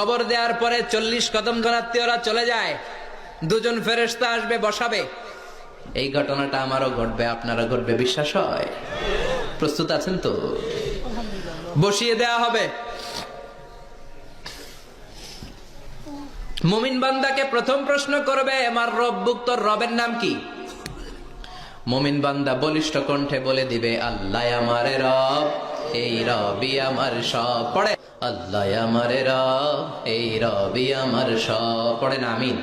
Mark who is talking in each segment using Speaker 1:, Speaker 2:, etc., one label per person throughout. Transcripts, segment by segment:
Speaker 1: কবর দেওয়ার পরে চল্লিশ কদম ঘনাত্মীয়রা চলে যায়। দুজন ফেরেস্তা আসবে, বসাবে। এই ঘটনাটা আমারও ঘটবে, আপনারও ঘটবে, বিশ্বাস হয়? প্রস্তুত আছেন তো? বসিয়ে দেয়া হবে। মুমিন বান্দাকে প্রথম প্রশ্ন করবে, আমার রব্বুক তোর রবের নাম কি? মুমিন বান্দা বলিষ্ঠ কণ্ঠে বলে দিবে, আল্লাহ আমারে রব। এই রবি আমার সব পড়ে? আল্লাহ আমারে রব এই রবি আমার সব। পড়ে না আমিন।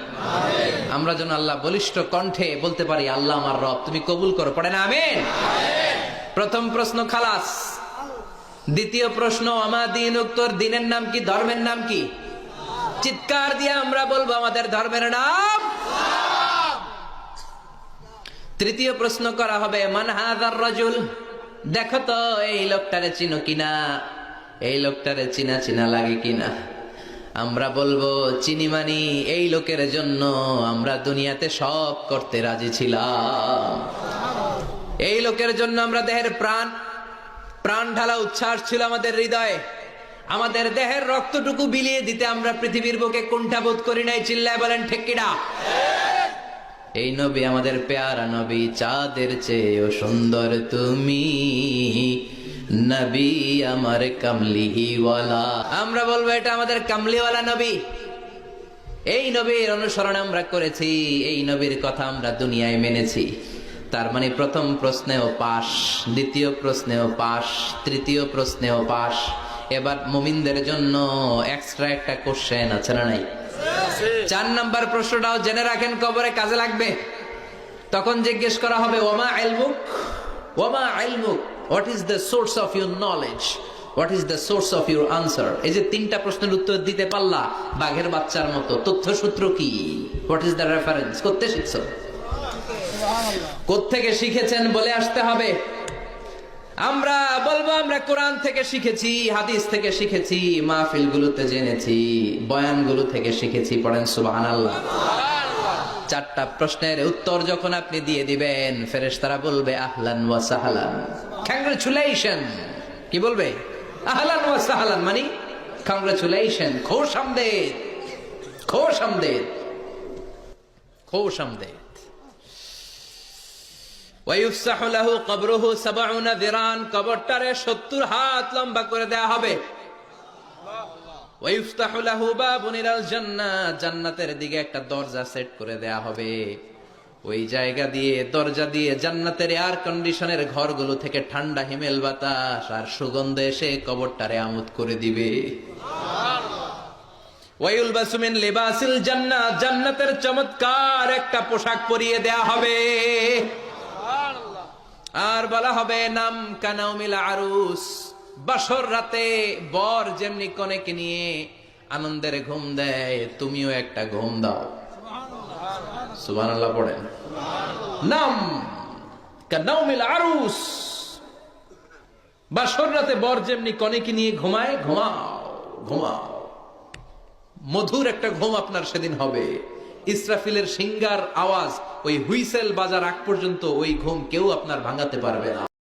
Speaker 1: আমরা যেন আল্লাহ বলিষ্ঠ কণ্ঠে বলতে পারি আল্লাহ আমার রব তুমি কবুল করো। পড়ে না আমিন। প্রথম প্রশ্ন খালাস। দ্বিতীয় প্রশ্ন আমার দিন উত্তর দিনের নাম কি ধর্মের নাম কি? চিৎকার দিয়ে আমরা বলব আমাদের ধর্মের নাম তৃতীয় প্রশ্ন করা হবে মান হাজার রজুল? দেখো তো, এই লোকটারে চিনো কিনা? এই লোকটারে চিনা চিনা লাগে কিনা? আমরা বলব, চিনি মানি, এই লোকের জন্য আমরা দুনিয়াতে সব করতে রাজি ছিলাম। এই লোকের জন্য আমরা দেহের প্রাণ প্রাণ ঢালা উচ্ছ্বাস ছিল আমাদের হৃদয়ে। আমাদের দেহের রক্তটুকু বিলিয়ে দিতে আমরা পৃথিবীর বুকে কুণ্ঠাবোধ করি নাই, চিল্লায় বলেন, ঠেকিডা? এই নবী আমাদের পেয়ারা নবী, চাঁদের চেয়েও সুন্দর তুমি। নবী আমার কামলিহিওয়ালা আমরা বলব, এটা আমাদের কামলিওয়ালা নবী। এই নবীর অনুসরণ আমরা করেছি, এই নবীর কথা আমরা দুনিয়ায় মেনেছি। তার মানে প্রথম প্রশ্নেও পাশ, দ্বিতীয় প্রশ্নেও পাশ, তৃতীয় প্রশ্নেও পাশ। এবার মুমিনদের জন্য এক্সট্রা একটা কোশ্চেন আছে না নাই? চার নাম্বার প্রশ্নটাও জেনে রাখেন কবরে কাজে লাগবে। তখন জিজ্ঞেস করা হবে ওমা আইলমুক ওমা আইলমুক what is the source of your knowledge what is the source of your answer এই যে তিনটা প্রশ্নের উত্তর দিতে পারলা বাঘের বাচ্চার মতো। তথ্যসূত্র কি? হোয়াট ইজ দ্য রেফারেন্স করতে শিখছো? কোত্থেকে শিখেছেন বলে আসতে হবে? আমরা বলব, আমরা কোরআন থেকে শিখেছি, হাদিস থেকে শিখেছি মাহফিল গুলোতে জেনেছি, বয়ানগুলো থেকে শিখেছি, পড়েন সুবাহান আল্লাহ চারটা প্রশ্নের উত্তর যখন আপনি দিয়ে দিবেন, ফেরেশতারা বলবে, আহলান ওয়া সাহালান। কংগ্রেচুলেশন কি বলবে? আহলান ওয়া সাহালান মানে? কংগ্রেচুলেশন খোশ আমদেদ! খোশ আমদেদ! খোশ আমদেদ! ওয়াইফসাহু কবরুহু সাবউনা যিরান কবরটারে 70 হাত লম্বা করে দেয়া হবে। ওয়াইফতাহু লাহু বাবুন ইলাল জান্নাহ জান্নাতের দিকে একটা দরজা সেট করে দেয়া হবে। ওই জায়গা দিয়ে, দরজা দিয়ে জান্নাতের এয়ার কন্ডিশনের ঘরগুলো থেকে ঠান্ডা হিমেল বাতাস আর সুগন্ধ এসে কবরটারে আমোদ করে দিবে। ওয়াইউল বাসুমিন লিবাসিল জান্নাহ জান্নাতের চমৎকার একটা পোশাক পরিয়ে দেয়া হবে। আর বলা হবে, নাম কানাউমিল আরুস। বাসর রাতে বর যেমনি কনেকে নিয়ে আনন্দের ঘুম দেয়, তুমিও একটা ঘুম দাও। সুবান পড়েন। নাম কানাউমিল আরুস। বাসর রাতে বর যেমনি কনেকে নিয়ে ঘুমায়, ঘুমাও ঘুমাও। মধুর একটা ঘুম আপনার সেদিন হবে। ইসরাফিলের সিঙ্গার আওয়াজ, ওই হুইসেল বাজার আগ পর্যন্ত ওই ঘুম কেউ আপনার ভাঙাতে পারবে না।